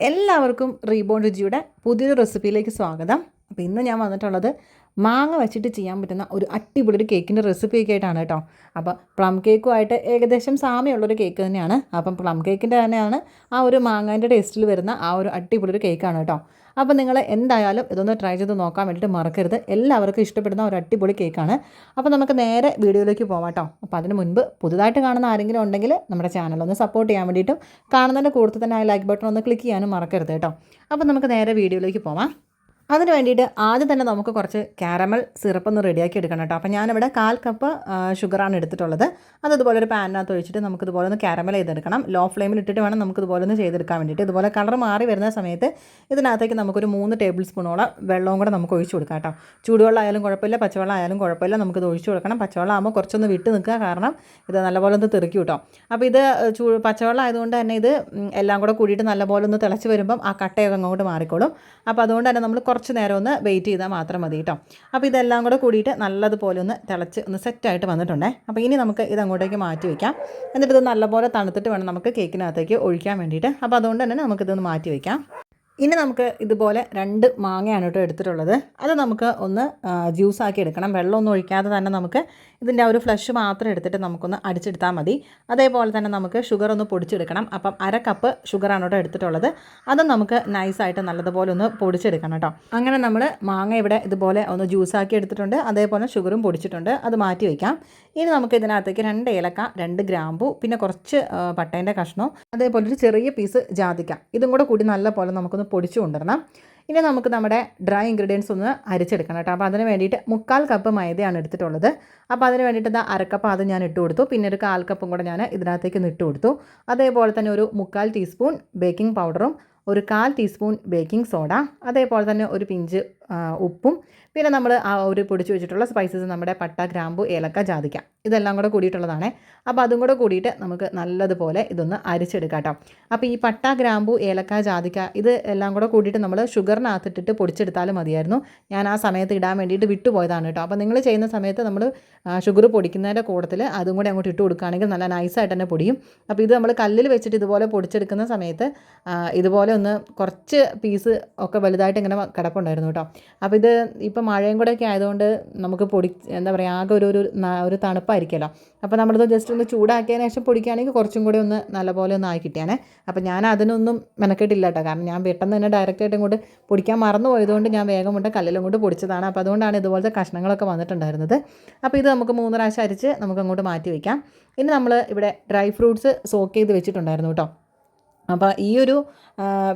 എല്ലാവർക്കും റീബോൺ രുചിയുടെ പുതിയൊരു റെസിപ്പിയിലേക്ക് സ്വാഗതം. അപ്പോൾ ഇന്ന് ഞാൻ വന്നിട്ടുള്ളത് മാങ്ങ വെച്ചിട്ട് ചെയ്യാൻ പറ്റുന്ന ഒരു അടിപൊളി ഒരു കേക്കിന്റെ റെസിപ്പിയൊക്കെ ആയിട്ടാണ് കേട്ടോ. അപ്പോൾ പ്ലം കേക്കുമായിട്ട് ഏകദേശം സാമ്യമുള്ളൊരു കേക്ക് തന്നെയാണ്. അപ്പം പ്ലം കേക്കിന്റെ തന്നെയാണ് ആ ഒരു മാങ്ങേന്റെ ടേസ്റ്റിൽ വരുന്ന ആ ഒരു അടിപൊളി ഒരു കേക്കാണ് കേട്ടോ. അപ്പോൾ നിങ്ങൾ എന്തായാലും ഇതൊന്ന് ട്രൈ ചെയ്ത് നോക്കാൻ വേണ്ടിയിട്ട് മറക്കരുത്. എല്ലാവർക്കും ഇഷ്ടപ്പെടുന്ന ഒരു അടിപൊളി കേക്കാണ് അപ്പോൾ നമുക്ക് നേരെ വീഡിയോയിലേക്ക് പോവാം കേട്ടോ. അപ്പോൾ അതിന് മുൻപ് പുതുതായിട്ട് കാണുന്ന ആരെങ്കിലും ഉണ്ടെങ്കിൽ നമ്മുടെ ചാനൽ ഒന്ന് സപ്പോർട്ട് ചെയ്യാൻ വേണ്ടിയിട്ടും കാണുന്നതിന്റെ കൂടുതൽ തന്നെ ആ ലൈക്ക് ബട്ടൺ ഒന്ന് ക്ലിക്ക് ചെയ്യാനും മറക്കരുത് കേട്ടോ. അപ്പോൾ നമുക്ക് നേരെ വീഡിയോയിലേക്ക് പോവാം. അതിന് വേണ്ടിയിട്ട് ആദ്യം തന്നെ നമുക്ക് കുറച്ച് കാരമൽ സിറപ്പ് ഒന്ന് റെഡിയാക്കി എടുക്കണം കേട്ടോ. അപ്പോൾ ഞാനിവിടെ കാൽ കപ്പ് ഷുഗറാണ് എടുത്തിട്ടുള്ളത്. അത് ഇതുപോലെ ഒരു പാനിനകത്ത് ഒഴിച്ചിട്ട് നമുക്ക് ഇതുപോലെ ഒന്ന് കാരമൽ ചെയ്തെടുക്കണം. ലോ ഫ്ലെയിമിൽ ഇട്ടിട്ട് വേണം നമുക്ക് ഇതുപോലെ ഒന്ന് ചെയ്തെടുക്കാൻ വേണ്ടിയിട്ട്. ഇതുപോലെ കളർ മാറി വരുന്ന സമയത്ത് ഇതിനകത്തേക്ക് നമുക്കൊരു മൂന്ന് ടേബിൾ സ്പൂണോളം വെള്ളവും കൂടെ നമുക്ക് ഒഴിച്ചു കൊടുക്കാം കേട്ടോ. ചൂടുവെള്ളം ആയാലും കുഴപ്പമില്ല പച്ചവെള്ളം ആയാലും കുഴപ്പമില്ല. നമുക്കിത് ഒഴിച്ചു കൊടുക്കണം. പച്ചവെള്ളം ആകുമ്പോൾ കുറച്ചൊന്ന് വിട്ട് നിൽക്കുക. കാരണം ഇത് നല്ലപോലെ ഒന്ന് തെറിക്കും കേട്ടോ. അപ്പോൾ ഇത് ചൂ പച്ചവെള്ളം ആയതുകൊണ്ട് തന്നെ ഇത് എല്ലാം കൂടെ കൂടിയിട്ട് നല്ലപോലെ ഒന്ന് തിളച്ച് വരുമ്പം ആ കട്ടയൊക്കെ അങ്ങോട്ട് മാറിക്കോളും. അപ്പോൾ അതുകൊണ്ട് തന്നെ നമ്മൾ കുറച്ച് നേരം ഒന്ന് വെയിറ്റ് ചെയ്താൽ മാത്രം മതി കേട്ടോ അപ്പോൾ ഇതെല്ലാം കൂടെ കൂടിയിട്ട് നല്ലതുപോലെ ഒന്ന് തിളച്ച് ഒന്ന് സെറ്റായിട്ട് വന്നിട്ടുണ്ടേ. അപ്പോൾ ഇനി നമുക്ക് ഇത് അങ്ങോട്ടേക്ക് മാറ്റി വയ്ക്കാം എന്നിട്ട് ഇത് നല്ലപോലെ തണുത്തിട്ട് വേണം നമുക്ക് കേക്കിനകത്തേക്ക് ഒഴിക്കാൻ വേണ്ടിയിട്ട്. അപ്പോൾ അതുകൊണ്ട് തന്നെ നമുക്കിതൊന്ന് മാറ്റി വയ്ക്കാം ഇനി നമുക്ക് ഇതുപോലെ രണ്ട് മാങ്ങയാണ് കേട്ടോ എടുത്തിട്ടുള്ളത്. അത് നമുക്ക് ഒന്ന് ജ്യൂസാക്കി എടുക്കണം. വെള്ളമൊന്നും ഒഴിക്കാതെ തന്നെ നമുക്ക് ഇതിന്റെ ആ ഒരു ഫ്ലഷ് മാത്രം എടുത്തിട്ട് നമുക്കൊന്ന് അടിച്ചെടുത്താൽ മതി. അതേപോലെ തന്നെ നമുക്ക് ഷുഗർ ഒന്ന് പൊടിച്ചെടുക്കണം. അപ്പം അര കപ്പ് ഷുഗറാണ് കേട്ടോ എടുത്തിട്ടുള്ളത്. അത് നമുക്ക് നൈസായിട്ട് നല്ലതുപോലെ ഒന്ന് പൊടിച്ചെടുക്കണം കേട്ടോ. അങ്ങനെ നമ്മൾ മാങ്ങ ഇവിടെ ഇതുപോലെ ഒന്ന് ജ്യൂസാക്കി എടുത്തിട്ടുണ്ട്. അതേപോലെ ഷുഗറും പൊടിച്ചിട്ടുണ്ട്. അത് മാറ്റി വയ്ക്കാം ഇനി നമുക്ക് ഇതിനകത്തേക്ക് രണ്ട് ഏലക്ക രണ്ട് ഗ്രാമ്പു പിന്നെ കുറച്ച് പട്ടേന്റെ കഷ്ണവും അതേപോലെ ഒരു ചെറിയ പീസ് ജാതിക്ക. ഇതും കൂടെ കൂടി നല്ല പോലെ നമുക്കൊന്ന് പൊടിച്ചു കൊണ്ടുവരണം. ഇനി നമുക്ക് നമ്മുടെ ഡ്രൈ ഇൻഗ്രീഡിയൻസ് ഒന്ന് അരിച്ചെടുക്കണം കേട്ടോ. അപ്പോൾ അതിന് വേണ്ടിയിട്ട് മുക്കാൽ കപ്പ് മൈദയാണ് എടുത്തിട്ടുള്ളത്. അപ്പോൾ അതിന് വേണ്ടിയിട്ട് ഇതാ അരക്കപ്പ് അത് ഞാൻ ഇട്ട് കൊടുത്തു. പിന്നെ ഒരു കാൽ കപ്പും കൂടെ ഞാൻ ഇതിനകത്തേക്ക് ഇട്ട് കൊടുത്തു. അതേപോലെ തന്നെ ഒരു മുക്കാൽ ടീസ്പൂൺ ബേക്കിംഗ് പൗഡറും ഒരു കാൽ ടീസ്പൂൺ ബേക്കിംഗ് സോഡ അതേപോലെ തന്നെ ഒരു പിഞ്ച് ഉപ്പും പിന്നെ നമ്മൾ ആ ഒരു പൊടിച്ച് വെച്ചിട്ടുള്ള സ്പൈസസ് നമ്മുടെ പട്ട ഗ്രാമ്പു ഏലക്ക ജാതിക്ക ഇതെല്ലാം കൂടെ കൂടിയിട്ടുള്ളതാണ്. അപ്പോൾ അതും കൂടെ കൂടിയിട്ട് നമുക്ക് നല്ലതുപോലെ ഇതൊന്ന് അരിച്ചെടുക്കാം കേട്ടോ. അപ്പോൾ ഈ പട്ട ഗ്രാമ്പു ഏലക്ക ജാതിക്ക ഇത് എല്ലാം കൂടെ കൂടിയിട്ട് നമ്മൾ ഷുഗറിനകത്തിട്ടിട്ട് പൊടിച്ചെടുത്താലും മതിയായിരുന്നു. ഞാൻ ആ സമയത്ത് ഇടാൻ വേണ്ടിയിട്ട് വിട്ടുപോയതാണ് കേട്ടോ. അപ്പോൾ നിങ്ങൾ ചെയ്യുന്ന സമയത്ത് നമ്മൾ ഷുഗർ പൊടിക്കുന്നതിന്റെ കൂട്ടത്തിൽ അതും കൂടെ അങ്ങോട്ട് ഇട്ട് കൊടുക്കുകയാണെങ്കിൽ നല്ല നൈസായിട്ട് തന്നെ പൊടിയും. അപ്പോൾ ഇത് നമ്മൾ കല്ലിൽ വെച്ചിട്ട് ഇതുപോലെ പൊടിച്ചെടുക്കുന്ന സമയത്ത് ഇതുപോലെ ഒന്ന് കുറച്ച് പീസ് ഒക്കെ വലുതായിട്ട് ഇങ്ങനെ കിടപ്പുണ്ടായിരുന്നു കേട്ടോ. അപ്പോൾ ഇത് ഇപ്പോൾ മഴയും കൂടെ ഒക്കെ ആയതുകൊണ്ട് നമുക്ക് പൊടി എന്താ പറയുക ആകെ ഒരു ഒരു ഒരു തണുപ്പായിരിക്കുമല്ലോ. അപ്പോൾ നമ്മളിത് ജസ്റ്റ് ഒന്ന് ചൂടാക്കിയതിന് ശേഷം പൊടിക്കുകയാണെങ്കിൽ കുറച്ചും കൂടി ഒന്ന് നല്ലപോലെ ഒന്ന് ആയി കിട്ടിയാണേ. അപ്പോൾ ഞാൻ അതിനൊന്നും മെനക്കെട്ടില്ല കേട്ടോ. കാരണം ഞാൻ പെട്ടെന്ന് തന്നെ ഡയറക്റ്റായിട്ട് ഇങ്ങോട്ട് പൊടിക്കാൻ മറന്നു പോയതുകൊണ്ട് ഞാൻ വേഗം കൊണ്ട് കല്ലിലും കൊണ്ട് പൊടിച്ചതാണ്. അപ്പോൾ അതുകൊണ്ടാണ് ഇതുപോലത്തെ കഷ്ണങ്ങളൊക്കെ വന്നിട്ടുണ്ടായിരുന്നത്. അപ്പോൾ ഇത് നമുക്ക് മൂന്ന് പ്രാവശ്യം അരിച്ച് നമുക്ക് അങ്ങോട്ട് മാറ്റി വയ്ക്കാം ഇനി നമ്മൾ ഇവിടെ ഡ്രൈ ഫ്രൂട്ട്സ് സോക്ക് ചെയ്ത് വെച്ചിട്ടുണ്ടായിരുന്നു കേട്ടോ. അപ്പോൾ ഈ ഒരു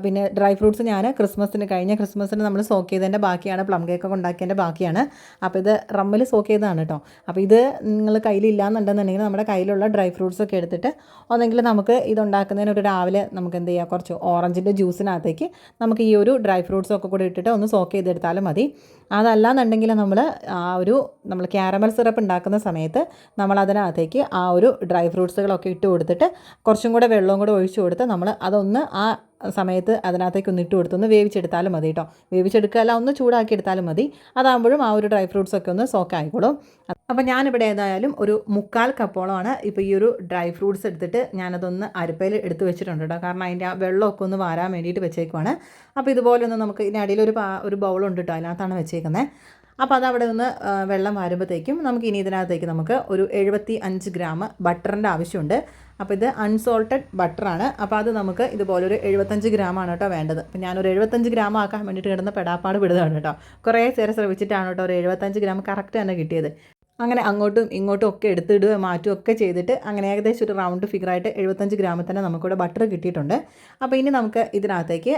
പിന്നെ ഡ്രൈ ഫ്രൂട്ട്സ് ഞാൻ ക്രിസ്മസിന് കഴിഞ്ഞ ക്രിസ്മസിന് നമ്മൾ സോക്ക് ചെയ്തതിന്റെ ബാക്കിയാണ് പ്ലം കേക്കൊക്കെ ഉണ്ടാക്കിയതിന്റെ ബാക്കിയാണ്. അപ്പോൾ ഇത് റമ്മിൽ സോക്ക് ചെയ്തതാണ് കേട്ടോ. അപ്പോൾ ഇത് നിങ്ങൾ കയ്യിലില്ലാന്നുണ്ടെന്നുണ്ടെങ്കിൽ നമ്മുടെ കയ്യിലുള്ള ഡ്രൈ ഫ്രൂട്ട്സ് ഒക്കെ എടുത്തിട്ട് ഒന്നെങ്കിൽ നമുക്ക് ഇതുണ്ടാക്കുന്നതിന് ഒരു രാവിലെ നമുക്ക് എന്ത് ചെയ്യാം കുറച്ച് ഓറഞ്ചിന്റെ ജ്യൂസിനകത്തേക്ക് നമുക്ക് ഈ ഒരു ഡ്രൈ ഫ്രൂട്ട്സ് ഒക്കെ കൂടി ഇട്ടിട്ട് ഒന്ന് സോക്ക് ചെയ്തെടുത്താലും മതി. അതല്ലാന്നുണ്ടെങ്കിൽ നമ്മൾ ആ ഒരു നമ്മൾ ക്യാരമൽ സിറപ്പ് ഉണ്ടാക്കുന്ന സമയത്ത് നമ്മൾ അതിനകത്തേക്ക് ആ ഒരു ഡ്രൈ ഫ്രൂട്ട്സുകളൊക്കെ ഇട്ട് കൊടുത്തിട്ട് കുറച്ചും കൂടെ വെള്ളവും കൂടെ ഒഴിച്ചു കൊടുത്ത് നമ്മൾ അതൊന്ന് ആ സമയത്ത് അതിനകത്തേക്ക് ഒന്ന് ഇട്ട് കൊടുത്തൊന്ന് വേവിച്ചെടുത്താലും മതി കേട്ടോ വേവിച്ചെടുക്കുക ഒന്ന് ചൂടാക്കി എടുത്താലും മതി. അതാകുമ്പോഴും ആ ഒരു ഡ്രൈ ഫ്രൂട്ട്സൊക്കെ ഒന്ന് സോക്ക് ആയിക്കോളും. അപ്പോൾ ഞാനിവിടെ ഏതായാലും ഒരു മുക്കാൽ കപ്പോളമാണ് ഇപ്പോൾ ഈ ഒരു ഡ്രൈ ഫ്രൂട്ട്സ് എടുത്തിട്ട് ഞാനതൊന്ന് അരപ്പയിൽ എടുത്ത് വെച്ചിട്ടുണ്ട് കേട്ടോ കാരണം അതിന്റെ ആ വെള്ളമൊക്കെ ഒന്ന് വാരാൻ വേണ്ടിയിട്ട് വെച്ചേക്കുവാണ്. അപ്പോൾ ഇതുപോലെ ഒന്ന് നമുക്ക് ഇതിന്റെ അടിയിൽ ഒരു ബൗൾ ഒരു ബൗളുണ്ട് കേട്ടോ അതിനകത്താണ് വെച്ചേക്കുന്നത് അപ്പോൾ അതവിടെ നിന്ന് വെള്ളം വാരുമ്പോഴത്തേക്കും നമുക്ക് ഇനി ഇതിനകത്തേക്ക് നമുക്ക് ഒരു എഴുപത്തി അഞ്ച് ഗ്രാം ബട്ടറിന്റെ ആവശ്യമുണ്ട്. അപ്പോൾ ഇത് അൺസോൾട്ടഡ് ബട്ടറാണ്. അപ്പോൾ അത് നമുക്ക് ഇതുപോലൊരു എഴുപത്തഞ്ച് ഗ്രാമാണ് കേട്ടോ വേണ്ടത്. അപ്പോൾ ഞാനൊരു എഴുപത്തഞ്ച് ഗ്രാം ആക്കാൻ വേണ്ടിയിട്ട് കിടന്ന പെടാപ്പാട് വിടുതാണ് കേട്ടോ. കുറേ നേരം ശ്രമിച്ചിട്ടാണ് കേട്ടോ ഒരു എഴുപത്തഞ്ച് ഗ്രാം കറക്റ്റ് തന്നെ കിട്ടിയത്. അങ്ങനെ അങ്ങോട്ടും ഇങ്ങോട്ടും ഒക്കെ എടുത്തിടുക മാറ്റുക ഒക്കെ ചെയ്തിട്ട് അങ്ങനെ ഏകദേശം ഒരു റൗണ്ട് ഫിഗറായിട്ട് എഴുപത്തഞ്ച് ഗ്രാമിൽ തന്നെ നമുക്കിവിടെ ബട്ടർ കിട്ടിയിട്ടുണ്ട്. അപ്പോൾ ഇനി നമുക്ക് ഇതിനകത്തേക്ക്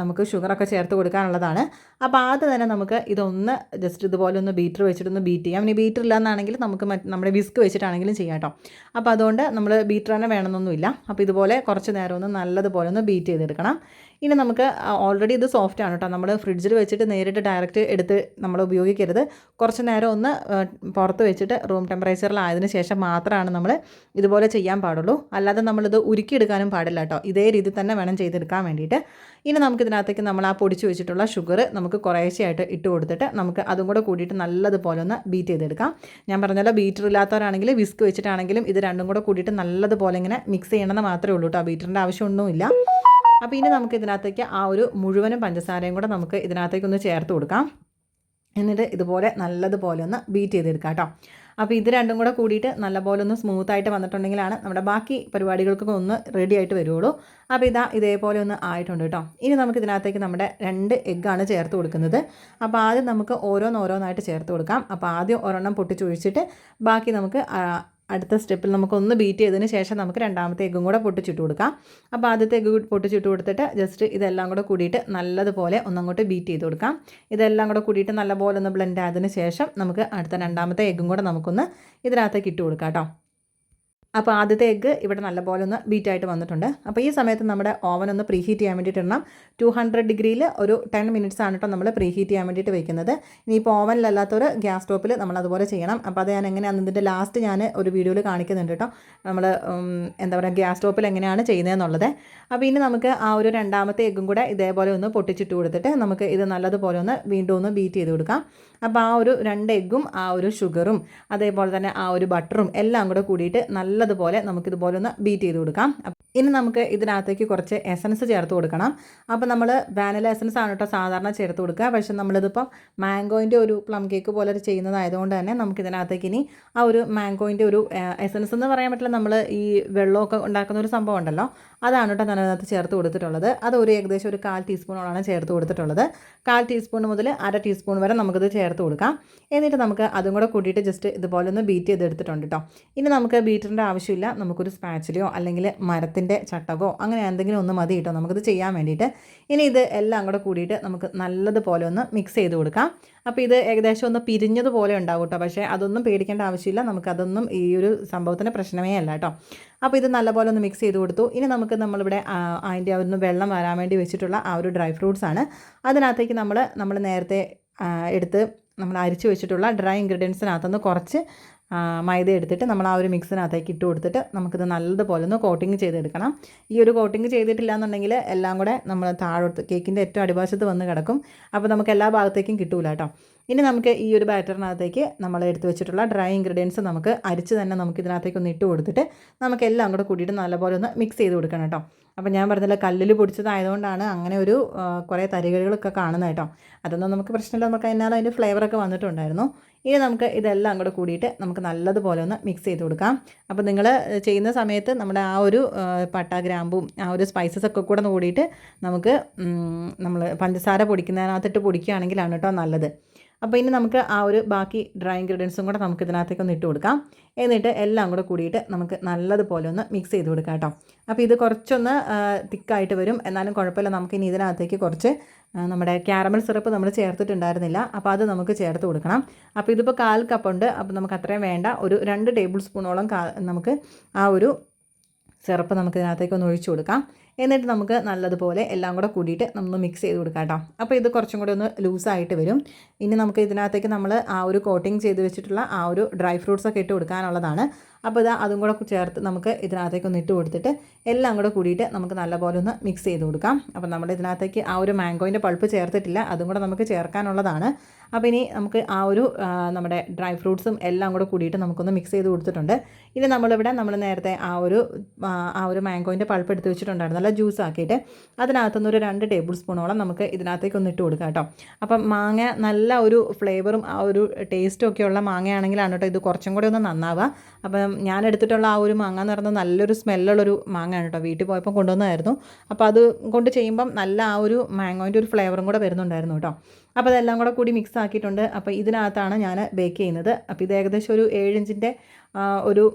നമുക്ക് നമുക്ക് ഷുഗറൊക്കെ ചേർത്ത് കൊടുക്കാനുള്ളതാണ്. അപ്പോൾ ആദ്യം തന്നെ നമുക്ക് ഇതൊന്ന് ജസ്റ്റ് ഇതുപോലെ ഒന്ന് ബീറ്റർ വെച്ചിട്ടൊന്ന് ബീറ്റ് ചെയ്യാം. ഇനി ബീറ്റർ ഇല്ലാന്നാണെങ്കിൽ നമുക്ക് നമ്മുടെ വിസ്ക് വെച്ചിട്ടാണെങ്കിലും ചെയ്യാം കേട്ടോ അപ്പോൾ അതുകൊണ്ട് നമ്മൾ ബീറ്റർ തന്നെ വേണമെന്നൊന്നുമില്ല. അപ്പോൾ ഇതുപോലെ കുറച്ച് നേരം ഒന്ന് നല്ലതുപോലെ ഒന്ന് ബീറ്റ് ചെയ്തെടുക്കണം. ഇനി നമുക്ക് ഓൾറെഡി ഇത് സോഫ്റ്റ് ആണ് കേട്ടോ നമ്മൾ ഫ്രിഡ്ജിൽ വെച്ചിട്ട് നേരിട്ട് ഡയറക്റ്റ് എടുത്ത് നമ്മൾ ഉപയോഗിക്കരുത്. കുറച്ച് നേരം ഒന്ന് പുറത്ത് വെച്ചിട്ട് റൂം ടെമ്പറേച്ചറിലായതിനു ശേഷം മാത്രമാണ് നമ്മൾ ഇതുപോലെ ചെയ്യാൻ പാടുള്ളൂ. അല്ലാതെ നമ്മളിത് ഉരുക്കിയെടുക്കാനും പാടില്ല കേട്ടോ ഇതേ രീതി തന്നെ വേണം ചെയ്തെടുക്കാൻ വേണ്ടിയിട്ട്. ഇനി നമുക്കിതിനകത്തേക്ക് നമ്മൾ ആ പൊടിച്ച് വെച്ചിട്ടുള്ള ഷുഗർ നമുക്ക് കുറേശ്ശെയായിട്ട് ഇട്ട് കൊടുത്തിട്ട് നമുക്ക് അതും കൂടെ കൂടിയിട്ട് നല്ലതുപോലെ ഒന്ന് ബീറ്റ് ചെയ്തെടുക്കാം. ഞാൻ പറഞ്ഞല്ലോ ബീറ്റർ ഇല്ലാത്തവരാണെങ്കിൽ വിസ്ക് വെച്ചിട്ടാണെങ്കിലും ഇത് രണ്ടും കൂടെ കൂടിയിട്ട് നല്ലതുപോലെ ഇങ്ങനെ മിക്സ് ചെയ്യണമെന്ന് മാത്രമേ ഉള്ളൂ കേട്ടോ ബീറ്ററിന്റെ ആവശ്യമൊന്നുമില്ല. അപ്പോൾ ഇനി നമുക്ക് ഇതിനകത്തേക്ക് ആ ഒരു മുഴുവനും പഞ്ചസാരയും കൂടെ നമുക്ക് ഇതിനകത്തേക്ക് ഒന്ന് ചേർത്ത് കൊടുക്കാം. എന്നിട്ട് ഇതുപോലെ നല്ലതുപോലെ ഒന്ന് ബീറ്റ് ചെയ്തെടുക്കാം കേട്ടോ. അപ്പോൾ ഇത് രണ്ടും കൂടെ കൂടിയിട്ട് നല്ലപോലെ ഒന്ന് സ്മൂത്ത് ആയിട്ട് വന്നിട്ടുണ്ടെങ്കിലാണ് നമ്മുടെ ബാക്കി പരിപാടികൾക്കൊക്കെ ഒന്ന് റെഡി ആയിട്ട് വരുള്ളൂ അപ്പോൾ ഇതാ ഇതേപോലെ ഒന്ന് ആയിട്ടുണ്ട് കേട്ടോ. ഇനി നമുക്ക് ഇതിനകത്തേക്ക് നമ്മുടെ രണ്ട് എഗ്ഗാണ് ചേർത്ത് കൊടുക്കുന്നത്. അപ്പോൾ ആദ്യം നമുക്ക് ഓരോന്നോരോന്നായിട്ട് ചേർത്ത് കൊടുക്കാം. അപ്പോൾ ആദ്യം ഒരെണ്ണം പൊട്ടിച്ചൊഴിച്ചിട്ട് ബാക്കി നമുക്ക് അടുത്ത സ്റ്റെപ്പിൽ നമുക്കൊന്ന് ബീറ്റ് ചെയ്തതിന് ശേഷം നമുക്ക് രണ്ടാമത്തെ എഗ്ഗും കൂടെ പൊട്ടിച്ചിട്ട് കൊടുക്കാം. അപ്പോൾ ആദ്യത്തെ എഗ്ഗ് പൊട്ടിച്ചിട്ട് കൊടുത്തിട്ട് ജസ്റ്റ് ഇതെല്ലാം കൂടെ കൂടിയിട്ട് നല്ലതുപോലെ ഒന്നങ്ങോട്ട് ബീറ്റ് ചെയ്ത് കൊടുക്കാം. ഇതെല്ലാം കൂടെ കൂടിയിട്ട് നല്ലപോലെ ഒന്ന് ബ്ലെൻഡ് ആയതിനു ശേഷം നമുക്ക് അടുത്ത രണ്ടാമത്തെ എഗ്ഗും കൂടെ നമുക്കൊന്ന് ഇതിനകത്തേക്ക് ഇട്ട് കൊടുക്കാം കേട്ടോ. അപ്പോൾ ആദ്യത്തെ എഗ്ഗ് ഇവിടെ നല്ലപോലെ ഒന്ന് ബീറ്റായിട്ട് വന്നിട്ടുണ്ട്. അപ്പോൾ ഈ സമയത്ത് നമ്മുടെ ഓവൻ ഒന്ന് പ്രീ ഹീറ്റ് ചെയ്യാൻ വേണ്ടിയിട്ട് ഇടണം. ടു ഹൺഡ്രഡ് ഡിഗ്രിയിൽ ഒരു ടെൻ മിനിറ്റ്സ് ആണ് കേട്ടോ നമ്മൾ പ്രീ ഹീറ്റ് ചെയ്യാൻ വേണ്ടിയിട്ട് വെക്കുന്നത്. ഇനിയിപ്പോൾ ഓവനിലല്ലാത്തൊരു ഗ്യാസ് സ്റ്റോപ്പിൽ നമ്മൾ അതുപോലെ ചെയ്യണം. അപ്പോൾ അത് ഞാൻ എങ്ങനെയാണ് ഇതിന്റെ ലാസ്റ്റ് ഞാൻ ഒരു വീഡിയോയിൽ കാണിക്കുന്നുണ്ട് കേട്ടോ നമ്മൾ എന്താ പറയുക ഗ്യാസ് സ്റ്റോപ്പിൽ എങ്ങനെയാണ് ചെയ്യുന്നതെന്നുള്ളത് അപ്പോൾ ഇനി നമുക്ക് ആ ഒരു രണ്ടാമത്തെ എഗ്ഗും കൂടെ ഇതേപോലെ ഒന്ന് പൊട്ടിച്ചിട്ട് കൊടുത്തിട്ട് നമുക്ക് ഇത് നല്ലതുപോലെ ഒന്ന് വീണ്ടും ഒന്ന് ബീറ്റ് ചെയ്ത് കൊടുക്കാം. അപ്പോൾ ആ ഒരു രണ്ട് എഗ്ഗും ആ ഒരു ഷുഗറും അതേപോലെ തന്നെ ആ ഒരു ബട്ടറും എല്ലാം കൂടെ കൂടിയിട്ട് നല്ലതുപോലെ നമുക്കിതുപോലെ ഒന്ന് ബീറ്റ് ചെയ്ത് കൊടുക്കാം. ഇനി നമുക്ക് ഇതിനകത്തേക്ക് കുറച്ച് എസൻസ് ചേർത്ത് കൊടുക്കണം. അപ്പോൾ നമ്മൾ വാനില എസൻസ് ആണ് കേട്ടോ സാധാരണ ചേർത്ത് കൊടുക്കുക. പക്ഷെ നമ്മളിതിപ്പോൾ മാംഗോയിന്റെ ഒരു പ്ലം കേക്ക് പോലെ ചെയ്യുന്നതായതുകൊണ്ട് തന്നെ നമുക്ക് ഇതിനകത്തേക്ക് ഇനി ആ ഒരു മാംഗോയിന്റെ ഒരു എസൻസ് എന്ന് പറയാൻ പറ്റില്ല. നമ്മൾ ഈ വെള്ളമൊക്കെ ഉണ്ടാക്കുന്ന ഒരു സംഭവം ഉണ്ടല്ലോ. അതാണ് കേട്ടോ ഞാൻ അതിനകത്ത് ചേർത്ത് കൊടുത്തിട്ടുള്ളത്. അത് ഒരു ഏകദേശം ഒരു കാൽ ടീസ്പൂണോളാണ് ചേർത്ത് കൊടുത്തിട്ടുള്ളത്. കാൽ ടീസ്പൂൺ മുതൽ അര ടീസ്പൂൺ വരെ നമുക്കിത് ചേർത്ത് കൊടുക്കാം. എന്നിട്ട് നമുക്ക് അതും കൂടെ കൂട്ടിയിട്ട് ജസ്റ്റ് ഇതുപോലെ ഒന്ന് ബീറ്റ് ചെയ്തെടുത്തിട്ടുണ്ട് കേട്ടോ. ഇനി നമുക്ക് ബീറ്ററിന്റെ ആവശ്യമില്ല. നമുക്കൊരു സ്പാച്ചിലോ അല്ലെങ്കിൽ മരത്തിന്റെ ചട്ടകോ അങ്ങനെ എന്തെങ്കിലും ഒന്ന് മതി കേട്ടോ. നമുക്കിത് ചെയ്യാൻ വേണ്ടിയിട്ട്. ഇനി ഇത് എല്ലാം കൂടെ കൂടിയിട്ട് നമുക്ക് നല്ലതുപോലെ ഒന്ന് മിക്സ് ചെയ്ത് കൊടുക്കാം. അപ്പോൾ ഇത് ഏകദേശം ഒന്ന് പിരിഞ്ഞതുപോലെ ഉണ്ടാവും കേട്ടോ. പക്ഷേ അതൊന്നും പേടിക്കേണ്ട ആവശ്യമില്ല. നമുക്കതൊന്നും ഈ ഒരു സംഭവത്തിന്റെ പ്രശ്നമേ അല്ല കേട്ടോ. അപ്പോൾ ഇത് നല്ലപോലെ ഒന്ന് മിക്സ് ചെയ്ത് കൊടുത്തു. ഇനി നമുക്ക് നമ്മളിവിടെ അതിന്റെ ഒന്ന് വെള്ളം വരാൻ വേണ്ടി വെച്ചിട്ടുള്ള ആ ഒരു ഡ്രൈ ഫ്രൂട്ട്സ് ആണ്. അതിനകത്തേക്ക് നമ്മൾ നമ്മൾ നേരത്തെ എടുത്ത് നമ്മൾ അരിച്ചു വെച്ചിട്ടുള്ള ഡ്രൈ ഇൻഗ്രീഡിയൻസിനകത്തുനിന്ന് കുറച്ച് മൈദ എടുത്തിട്ട് നമ്മൾ ആ ഒരു മിക്സിനകത്തേക്ക് ഇട്ട് കൊടുത്തിട്ട് നമുക്കിത് നല്ലതുപോലെ ഒന്ന് കോട്ടിങ് ചെയ്തെടുക്കണം. ഈ ഒരു കോട്ടിങ് ചെയ്തിട്ടില്ല എന്നുണ്ടെങ്കിൽ എല്ലാം കൂടെ നമ്മൾ താഴോട്ട് കേക്കിന്റെ ഏറ്റവും അടിഭാഷത്ത് വന്ന് കിടക്കും. അപ്പോൾ നമുക്ക് എല്ലാ ഭാഗത്തേക്കും കിട്ടൂല കേട്ടോ. ഇനി നമുക്ക് ഈ ഒരു ബാറ്ററിനകത്തേക്ക് നമ്മൾ എടുത്ത് വെച്ചിട്ടുള്ള ഡ്രൈ ഇൻഗ്രീഡിയൻസ് നമുക്ക് അരിച്ച് തന്നെ നമുക്ക് ഇതിനകത്തേക്ക് ഒന്ന് ഇട്ട് കൊടുത്തിട്ട് നമുക്ക് എല്ലാം കൂടെ കൂടിയിട്ട് നല്ലപോലെ ഒന്ന് മിക്സ് ചെയ്ത് കൊടുക്കണം കേട്ടോ. അപ്പോൾ ഞാൻ പറഞ്ഞില്ല കല്ലിൽ പൊടിച്ചതായതുകൊണ്ടാണ് അങ്ങനെ ഒരു കുറേ തരികളൊക്കെ കാണുന്നത് കേട്ടോ. അതൊന്നും നമുക്ക് പ്രശ്നമില്ല. നമുക്ക് അതിനാൽ അതിന്റെ ഫ്ലേവറൊക്കെ വന്നിട്ടുണ്ടായിരുന്നു. ഇനി നമുക്ക് ഇതെല്ലാം കൂടെ കൂടിയിട്ട് നമുക്ക് നല്ലതുപോലെ ഒന്ന് മിക്സ് ചെയ്ത് കൊടുക്കാം. അപ്പോൾ നിങ്ങൾ ചെയ്യുന്ന സമയത്ത് നമ്മുടെ ആ ഒരു പട്ട ഗ്രാമ്പും ആ ഒരു സ്പൈസസ് ഒക്കെ കൂടെ കൂടിയിട്ട് നമുക്ക് നമ്മൾ പഞ്ചസാര പൊടിക്കുന്നതിനകത്തിട്ട് പൊടിക്കുകയാണെങ്കിലാണ് കേട്ടോ നല്ലത്. അപ്പോൾ ഇനി നമുക്ക് ആ ഒരു ബാക്കി ഡ്രൈ ഇൻഗ്രീഡിയൻസും കൂടെ നമുക്ക് ഇതിനകത്തേക്ക് ഒന്ന് ഇട്ട് കൊടുക്കാം. എന്നിട്ട് എല്ലാം കൂടെ കൂടിയിട്ട് നമുക്ക് നല്ലതുപോലെ ഒന്ന് മിക്സ് ചെയ്ത് കൊടുക്കാം കേട്ടോ. അപ്പോൾ ഇത് കുറച്ചൊന്ന് തിക്കായിട്ട് വരും. എന്നാലും കുഴപ്പമില്ല. നമുക്ക് ഇനി ഇതിനകത്തേക്ക് കുറച്ച് നമ്മുടെ ക്യാരമൽ സിറപ്പ് നമ്മൾ ചേർത്തിട്ടുണ്ടായിരുന്നില്ല. അപ്പോൾ അത് നമുക്ക് ചേർത്ത് കൊടുക്കണം. അപ്പോൾ ഇതിപ്പോൾ കാൽ കപ്പുണ്ട് അപ്പോൾ നമുക്ക് അത്രയും വേണ്ട. ഒരു രണ്ട് ടേബിൾ സ്പൂണോളം നമുക്ക് ആ ഒരു സിറപ്പ് നമുക്ക് ഇതിനകത്തേക്ക് ഒന്ന് ഒഴിച്ചു കൊടുക്കാം. എന്നിട്ട് നമുക്ക് നല്ലതുപോലെ എല്ലാം കൂടെ കൂടിയിട്ട് നമ്മൾ മിക്സ് ചെയ്ത് കൊടുക്കാം കേട്ടോ. അപ്പോൾ ഇത് കുറച്ചും കൂടി ഒന്ന് ലൂസായിട്ട് വരും. ഇനി നമുക്ക് ഇതിനകത്തേക്ക് നമ്മൾ ആ ഒരു കോട്ടിങ് ചെയ്ത് വെച്ചിട്ടുള്ള ആ ഒരു ഡ്രൈ ഫ്രൂട്ട്സ് ഒക്കെ ഇട്ട് കൊടുക്കാനുള്ളതാണ്. അപ്പോൾ ഇത് അതും കൂടെ ചേർത്ത് നമുക്ക് ഇതിനകത്തേക്ക് ഒന്ന് ഇട്ട് കൊടുത്തിട്ട് എല്ലാം കൂടെ കൂടിയിട്ട് നമുക്ക് നല്ലപോലെ ഒന്ന് മിക്സ് ചെയ്ത് കൊടുക്കാം. അപ്പോൾ നമ്മൾ ഇതിനകത്തേക്ക് ആ ഒരു മാംഗോയിന്റെ പൾപ്പ് ചേർത്തിട്ടില്ല. അതും കൂടെ നമുക്ക് ചേർക്കാനുള്ളതാണ്. അപ്പോൾ ഇനി നമുക്ക് ആ ഒരു നമ്മുടെ ഡ്രൈ ഫ്രൂട്ട്സും എല്ലാം കൂടെ കൂടിയിട്ട് നമുക്കൊന്ന് മിക്സ് ചെയ്ത് കൊടുത്തിട്ടുണ്ട്. ഇനി നമ്മളിവിടെ നമ്മൾ നേരത്തെ ആ ഒരു ആ ഒരു മാംഗോയിന്റെ പൾപ്പ് എടുത്ത് വെച്ചിട്ടുണ്ടായിരുന്നു. നല്ല ജ്യൂസ് ആക്കിയിട്ട് അതിനകത്തുനിന്ന് ഒരു രണ്ട് ടേബിൾ സ്പൂണോളം നമുക്ക് ഇതിനകത്തേക്ക് ഒന്ന് ഇട്ട് കൊടുക്കാം കേട്ടോ. അപ്പം മാങ്ങ നല്ല ഒരു ഫ്ലേവറും ആ ഒരു ടേസ്റ്റും ഒക്കെയുള്ള മാങ്ങയാണെങ്കിലാണ് കേട്ടോ ഇത് കുറച്ചും കൂടി ഒന്ന് നന്നാവുക. അപ്പം ഞാൻ എടുത്തിട്ടുള്ള ആ ഒരു മാങ്ങ എന്ന് പറയുന്നത് നല്ലൊരു സ്മെല്ലുള്ളൊരു മാങ്ങയാണ് കേട്ടോ. വീട്ടിൽ പോയപ്പോൾ കൊണ്ടുവന്നതായിരുന്നു അപ്പോൾ അത് കൊണ്ട് ചെയ്യുമ്പം നല്ല ആ ഒരു മാങ്ങോന്റെ ഒരു ഫ്ലേവറും കൂടെ വരുന്നുണ്ടായിരുന്നു കേട്ടോ. അപ്പോൾ അതെല്ലാം കൂടെ കൂടി മിക്സ് ആക്കിയിട്ടുണ്ട്. അപ്പോൾ ഇതിനകത്താണ് ഞാൻ ബേക്ക് ചെയ്യുന്നത്. അപ്പോൾ ഇത് ഏകദേശം ഒരു ഏഴ് ഇഞ്ചിന്റെ ഒരു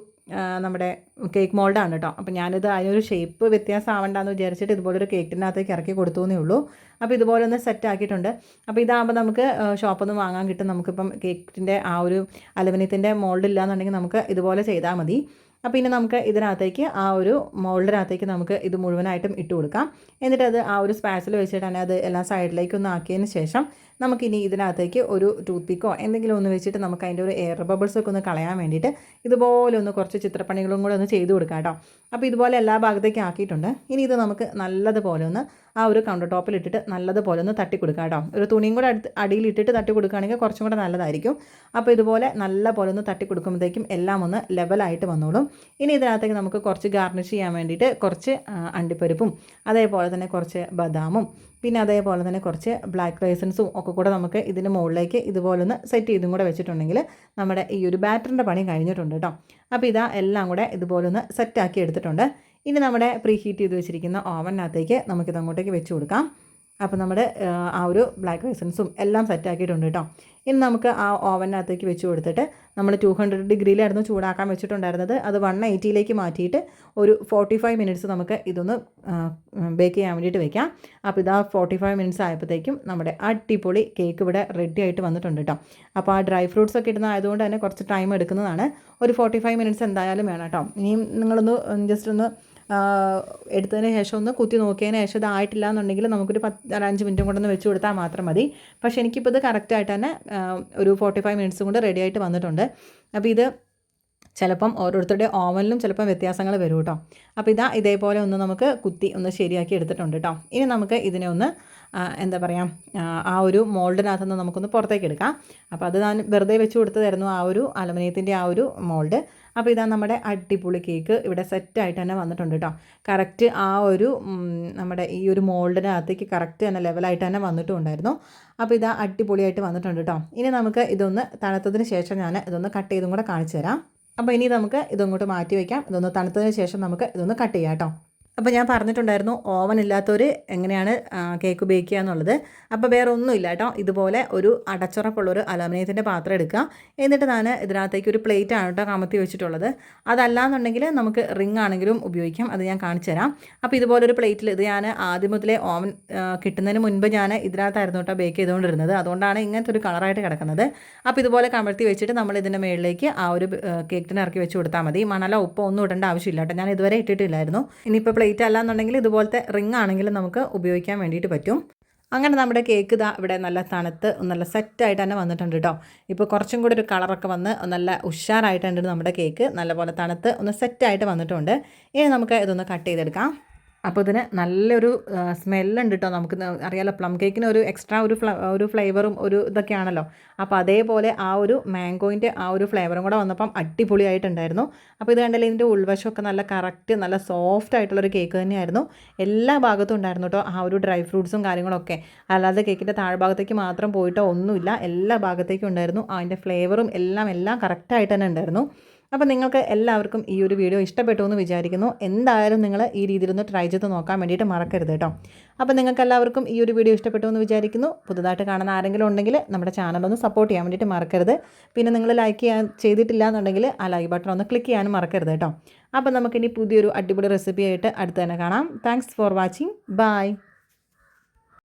നമ്മുടെ കേക്ക് മോൾഡാണ് കേട്ടോ അപ്പോൾ ഞാനിത് അതിനൊരു ഷേപ്പ് വ്യത്യാസം ആവണ്ടെന്ന് വിചാരിച്ചിട്ട് ഇതുപോലൊരു കേക്കിനകത്തേക്ക് ഇറക്കി കൊടുത്തു എന്നേ ഉള്ളൂ. അപ്പോൾ ഇതുപോലെ ഒന്ന് സെറ്റ് ആക്കിയിട്ടുണ്ട്. അപ്പോൾ ഇതാകുമ്പോൾ നമുക്ക് ഷോപ്പിൽ നിന്ന് വാങ്ങാൻ കിട്ടും. നമുക്കിപ്പം കേക്കിന്റെ ആ ഒരു അലുമിനിയത്തിന്റെ മോൾഡ് ഇല്ലാന്നുണ്ടെങ്കിൽ നമുക്ക് ഇതുപോലെ ചെയ്താൽ മതി. അപ്പോൾ ഇനി നമുക്ക് ഇതിനകത്തേക്ക് ആ ഒരു മോൾഡിനകത്തേക്ക് നമുക്ക് ഇത് മുഴുവനായിട്ടും ഇട്ട് കൊടുക്കാം. എന്നിട്ട് അത് ആ ഒരു സ്പാച്ചിൽ വെച്ചിട്ട് തന്നെ അത് എല്ലാ സൈഡിലേക്കൊന്നും ആക്കിയതിന് ശേഷം നമുക്കിനി ഇതിനകത്തേക്ക് ഒരു ടൂത്ത് പിക്കോ എന്തെങ്കിലും ഒന്ന് വെച്ചിട്ട് നമുക്ക് അതിന്റെ ഒരു എയർ ബബിൾസ് ഒക്കെ ഒന്ന് കളയാൻ വേണ്ടിയിട്ട് ഇതുപോലെ ഒന്ന് കുറച്ച് ചിത്രപ്പണികളും കൂടെ ഒന്ന് ചെയ്ത് കൊടുക്കാം കേട്ടോ. അപ്പോൾ ഇതുപോലെ എല്ലാ ഭാഗത്തേക്കും ആക്കിയിട്ടുണ്ട്. ഇനി ഇത് നമുക്ക് നല്ലതുപോലെ ഒന്ന് ആ ഒരു കൗണ്ടർ ടോപ്പിൽ ഇട്ടിട്ട് നല്ലതുപോലെ ഒന്ന് തട്ടി കൊടുക്കാം കേട്ടോ. ഒരു തുണിയും കൂടെ അടുത്ത് അടിയിൽ ഇട്ടിട്ട് തട്ടി കൊടുക്കുകയാണെങ്കിൽ കുറച്ചും കൂടെ നല്ലതായിരിക്കും. അപ്പോൾ ഇതുപോലെ നല്ല പോലെ ഒന്ന് തട്ടി കൊടുക്കുമ്പോഴത്തേക്കും എല്ലാം ഒന്ന് ലെവലായിട്ട് വന്നോളും. ഇനി ഇതിനകത്തേക്ക് നമുക്ക് കുറച്ച് ഗാർണിഷ് ചെയ്യാൻ വേണ്ടിയിട്ട് കുറച്ച് അണ്ടിപ്പരിപ്പും അതേപോലെ തന്നെ കുറച്ച് ബദാമും പിന്നെ അതേപോലെ തന്നെ കുറച്ച് ബ്ലാക്ക് റൈസൻസും ഒക്കെ കൂടെ നമുക്ക് ഇതിന് മുകളിലേക്ക് ഇതുപോലൊന്ന് സെറ്റ് ചെയ്തും കൂടെ വെച്ചിട്ടുണ്ടെങ്കിൽ നമ്മുടെ ഈ ഒരു ബാറ്ററിന്റെ പണി കഴിഞ്ഞിട്ടുണ്ട് കേട്ടോ അപ്പോൾ ഇതാ എല്ലാം കൂടെ ഇതുപോലൊന്ന് സെറ്റാക്കി എടുത്തിട്ടുണ്ട്. ഇനി നമ്മുടെ പ്രീ ഹീറ്റ് ചെയ്ത് വെച്ചിരിക്കുന്ന ഓവനകത്തേക്ക് നമുക്കിത് അങ്ങോട്ടേക്ക് വെച്ച് കൊടുക്കാം. അപ്പോൾ നമ്മുടെ ആ, ഒരു ബ്ലാക്ക് റൈസൻസും എല്ലാം സെറ്റാക്കിയിട്ടുണ്ട് കേട്ടോ ഇനി നമുക്ക് ആ ഓവനകത്തേക്ക് വെച്ച് കൊടുത്തിട്ട് നമ്മൾ ടു ഹൺഡ്രഡ് ഡിഗ്രിയിലായിരുന്നു ചൂടാക്കാൻ വെച്ചിട്ടുണ്ടായിരുന്നത്. അത് വൺ എയ്റ്റിയിലേക്ക് മാറ്റിയിട്ട് ഒരു ഫോർട്ടി ഫൈവ് മിനിറ്റ്സ് നമുക്ക് ഇതൊന്ന് ബേക്ക് ചെയ്യാൻ വേണ്ടിയിട്ട് വെക്കാം. അപ്പോൾ ഇതാ ഫോർട്ടി ഫൈവ് മിനിറ്റ്സ് ആയപ്പോഴത്തേക്കും നമ്മുടെ അടിപൊളി കേക്ക് ഇവിടെ റെഡി ആയിട്ട് വന്നിട്ടുണ്ട് കേട്ടോ അപ്പോൾ ആ ഡ്രൈ ഫ്രൂട്ട്സ് ഒക്കെ ഇടുന്ന ആയതുകൊണ്ട് തന്നെ കുറച്ച് ടൈം എടുക്കുന്നതാണ്. ഒരു ഫോർട്ടി ഫൈവ് മിനിറ്റ്സ് എന്തായാലും വേണം കേട്ടോ ഇനിയും നിങ്ങളൊന്ന് ജസ്റ്റ് ഒന്ന് എടുത്തതിന് ശേഷം ഒന്ന് കുത്തി നോക്കിയതിന് ശേഷം ഇതായിട്ടില്ല എന്നുണ്ടെങ്കിൽ നമുക്കൊരു പത്ത് അഞ്ച് മിനിറ്റും കൊണ്ടൊന്ന് വെച്ച് കൊടുത്താൽ മാത്രം മതി. പക്ഷേ എനിക്കിപ്പോൾ ഇത് കറക്റ്റായിട്ട് തന്നെ ഒരു ഫോർട്ടി ഫൈവ് മിനിറ്റ്സും കൊണ്ട് റെഡി ആയിട്ട് വന്നിട്ടുണ്ട്. അപ്പോൾ ഇത് ചിലപ്പം ഓരോരുത്തരുടെ ഓവനിലും ചിലപ്പം വ്യത്യാസങ്ങൾ വരും കേട്ടോ. അപ്പോൾ ഇതാ ഇതേപോലെ ഒന്ന് നമുക്ക് കുത്തി ഒന്ന് ശരിയാക്കി എടുത്തിട്ടുണ്ട് കേട്ടോ. ഇനി നമുക്ക് ഇതിനെ ഒന്ന് എന്താ പറയുക ആ ഒരു മോൾഡിനകത്ത് നിന്ന് നമുക്കൊന്ന് പുറത്തേക്ക് എടുക്കാം. അപ്പോൾ അത് ഞാൻ വെറുതെ വെച്ച് കൊടുത്തതായിരുന്നു ആ ഒരു അലുമിനിയത്തിന്റെ ആ ഒരു മോൾഡ്. അപ്പോൾ ഇതാ നമ്മുടെ അടിപൊളി കേക്ക് ഇവിടെ സെറ്റായിട്ട് തന്നെ വന്നിട്ടുണ്ട് കേട്ടോ. കറക്റ്റ് ആ ഒരു നമ്മുടെ ഈ ഒരു മോൾഡിനകത്തേക്ക് കറക്റ്റ് തന്നെ ലെവലായിട്ട് തന്നെ വന്നിട്ടും ഉണ്ടായിരുന്നു അപ്പോൾ ഇതാ അടിപൊളിയായിട്ട് വന്നിട്ടുണ്ട് കേട്ടോ. ഇനി നമുക്ക് ഇതൊന്ന് തണുത്തതിന് ശേഷം ഞാൻ ഇതൊന്ന് കട്ട് ചെയ്തും കൂടെ കാണിച്ചു തരാം. അപ്പോൾ ഇനി നമുക്ക് ഇതങ്ങോട്ട് മാറ്റി വയ്ക്കാം ഇതൊന്ന് തണുത്തതിന് ശേഷം നമുക്ക് ഇതൊന്ന് കട്ട് ചെയ്യാം കേട്ടോ അപ്പോൾ ഞാൻ പറഞ്ഞിട്ടുണ്ടായിരുന്നു ഓവൻ ഇല്ലാത്തവർ എങ്ങനെയാണ് കേക്ക് ബേക്ക് എന്നുള്ളത്. അപ്പോൾ വേറെ ഒന്നുമില്ല കേട്ടോ. ഇതുപോലെ ഒരു അടച്ചുറപ്പുള്ളൊരു അലുമിനിയത്തിന്റെ പാത്രം എടുക്കുക. എന്നിട്ട് ഞാൻ ഇതിനകത്തേക്ക് ഒരു പ്ലേറ്റ് ആണ് കേട്ടോ കമത്തി വെച്ചിട്ടുള്ളത്. അതല്ലാന്നുണ്ടെങ്കിൽ നമുക്ക് റിംഗ് ആണെങ്കിലും ഉപയോഗിക്കാം. അത് ഞാൻ കാണിച്ചു തരാം. അപ്പോൾ ഇതുപോലൊരു പ്ലേറ്റിൽ ഇത് ഞാൻ ആദ്യം മുതലേ ഓവൻ കിട്ടുന്നതിന് മുൻപ് ഞാൻ ഇതിനകത്തായിരുന്നു കേട്ടോ ബേക്ക് ചെയ്തുകൊണ്ടിരുന്നത്. അതുകൊണ്ടാണ് ഇങ്ങനത്തെ ഒരു കളറായിട്ട് കിടക്കുന്നത്. അപ്പോൾ ഇതുപോലെ കമഴ്ത്തി വെച്ചിട്ട് നമ്മൾ ഇതിന്റെ മുകളിലേക്ക് ആ ഒരു കേക്കിന് ഇറക്കി വെച്ച് കൊടുത്താൽ മതി. മണല ഉപ്പ് ഒന്നും ഇടേണ്ട ആവശ്യമില്ല കേട്ടോ. ഞാൻ ഇതുവരെ ഇട്ടിട്ടില്ലായിരുന്നു. ഇനിയിപ്പോൾ പ്ലേറ്റ് അല്ലാന്നുണ്ടെങ്കിൽ ഇതുപോലത്തെ റിംഗ് ആണെങ്കിലും നമുക്ക് ഉപയോഗിക്കാൻ വേണ്ടിയിട്ട് പറ്റും. അങ്ങനെ നമ്മുടെ കേക്ക് ഇതാ ഇവിടെ നല്ല തണുത്ത് നല്ല സെറ്റായിട്ട് തന്നെ വന്നിട്ടുണ്ട് കേട്ടോ ഇപ്പോൾ കുറച്ചും കൂടി ഒരു കളറൊക്കെ വന്ന് നല്ല ഉഷാറായിട്ടുണ്ട് നമ്മുടെ കേക്ക്. നല്ലപോലെ തണുത്ത് ഒന്ന് സെറ്റായിട്ട് വന്നിട്ടുണ്ട്. ഇനി നമുക്ക് ഇതൊന്ന് കട്ട് ചെയ്തെടുക്കാം. അപ്പോൾ ഇതിന് നല്ലൊരു സ്മെല്ലുണ്ട് കേട്ടോ നമുക്ക്. അറിയാലോ പ്ലം കേക്കിന് ഒരു എക്സ്ട്രാ ഒരു ഒരു ഫ്ലേവറും ഒരു ഇതൊക്കെയാണല്ലോ. അപ്പോൾ അതേപോലെ ആ ഒരു മാംഗോയിന്റെ ആ ഒരു ഫ്ലേവറും കൂടെ വന്നപ്പം അടിപൊളിയായിട്ടുണ്ടായിരുന്നു. അപ്പോൾ ഇത് കണ്ടല്ലേ ഇതിന്റെ ഉൾവശമൊക്കെ നല്ല കറക്റ്റ് നല്ല സോഫ്റ്റ് ആയിട്ടുള്ളൊരു കേക്ക് തന്നെയായിരുന്നു. എല്ലാ ഭാഗത്തും ഉണ്ടായിരുന്നു കേട്ടോ ആ ഒരു ഡ്രൈ ഫ്രൂട്ട്സും കാര്യങ്ങളൊക്കെ. അല്ലാതെ കേക്കിന്റെ താഴ്ഭാഗത്തേക്ക് മാത്രം പോയിട്ടോ ഒന്നുമില്ല. എല്ലാ ഭാഗത്തേക്കും ഉണ്ടായിരുന്നു. അതിന്റെ ഫ്ലേവറും എല്ലാം എല്ലാം കറക്റ്റായിട്ട് തന്നെ ഉണ്ടായിരുന്നു. അപ്പോൾ നിങ്ങൾക്ക് എല്ലാവർക്കും ഈ ഒരു വീഡിയോ ഇഷ്ടപ്പെട്ടു എന്ന് വിചാരിക്കുന്നു. എന്തായാലും നിങ്ങൾ ഈ രീതിയിലൊന്ന് ട്രൈ ചെയ്ത് നോക്കാൻ വേണ്ടിയിട്ട് മറക്കരുത് കേട്ടോ. അപ്പോൾ നിങ്ങൾക്ക് എല്ലാവർക്കും ഈ ഒരു വീഡിയോ ഇഷ്ടപ്പെട്ടു എന്ന് വിചാരിക്കുന്നു. പുതുതായിട്ട് കാണുന്ന ആരെങ്കിലും ഉണ്ടെങ്കിൽ നമ്മുടെ ചാനൽ ഒന്ന് സപ്പോർട്ട് ചെയ്യാൻ വേണ്ടിയിട്ട് മറക്കരുത്. പിന്നെ നിങ്ങൾ ലൈക്ക് ചെയ്യാൻ ചെയ്തിട്ടില്ല എന്നുണ്ടെങ്കിൽ ആ ലൈക്ക് ബട്ടൺ ഒന്ന് ക്ലിക്ക് ചെയ്യാനും മറക്കരുത് കേട്ടോ. അപ്പോൾ നമുക്കിനി പുതിയൊരു അടിപൊളി റെസിപ്പി ആയിട്ട് അടുത്ത് തന്നെ കാണാം. Thanks for watching bye